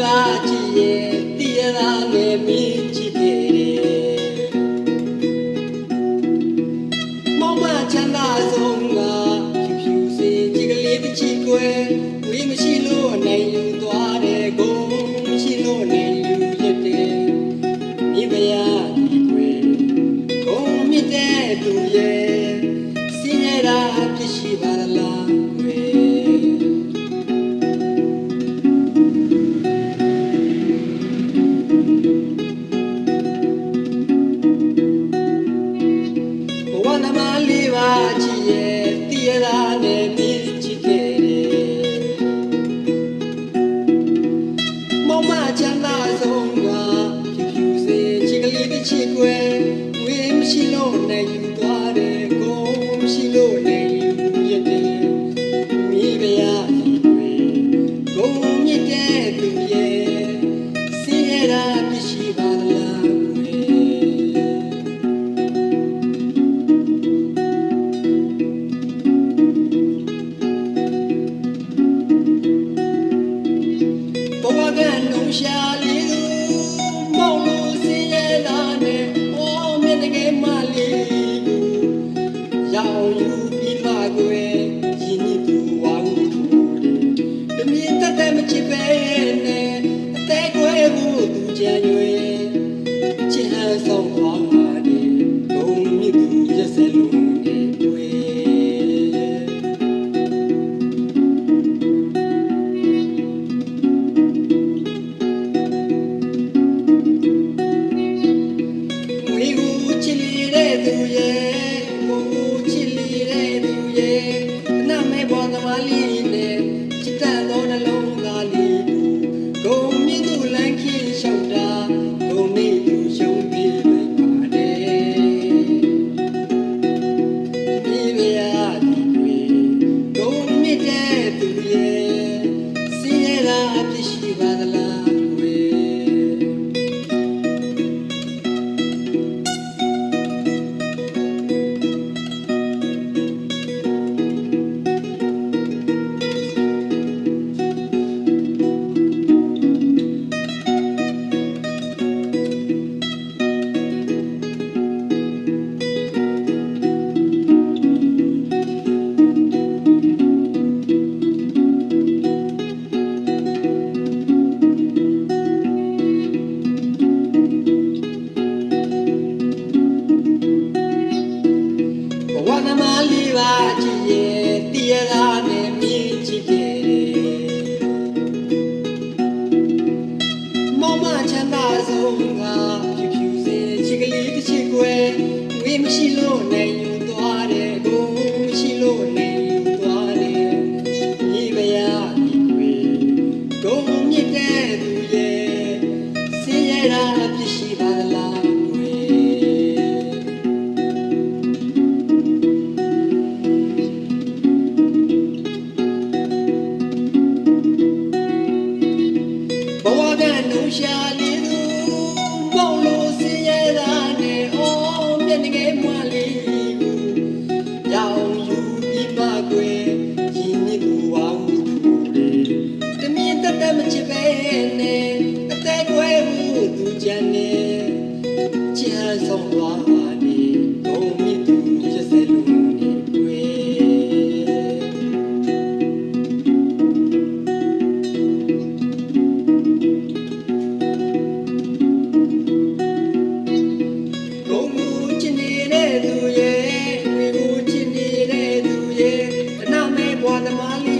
ပါကြည်ရဲ့တည်ရတာငယ်ပြီး ချီရဲ့တည်ရတာနဲ့ပြည့်ချစ်ခဲ့တယ်မောင်မချမ်းသာဆုံးကဖြူဖြူစင်ချစ်ကလေးတစ်ချစ်ွယ်ငွေမရှိလို့နိုင်ယူသွားတယ်ကုန်မရှိလို့ ကလုံရှာလေးသူမောင်လူစင်းရဲ့လာနဲ့ဟောမြတ်တကယ်မလေးရောင်ယူပြီးပါကွယ်ရင်းနှီးသူဝါဟုတမီးတက်တဲ့မချစ်ပဲနဲ့အသေးကွယ်ဖို့သူကြံရ လေးမရှိလို့နိုင်ယူသွားတယ်ကိုမရှိလို့နိုင်ယူသွားတယ်ဒီမရဒီခွေတို့ the money.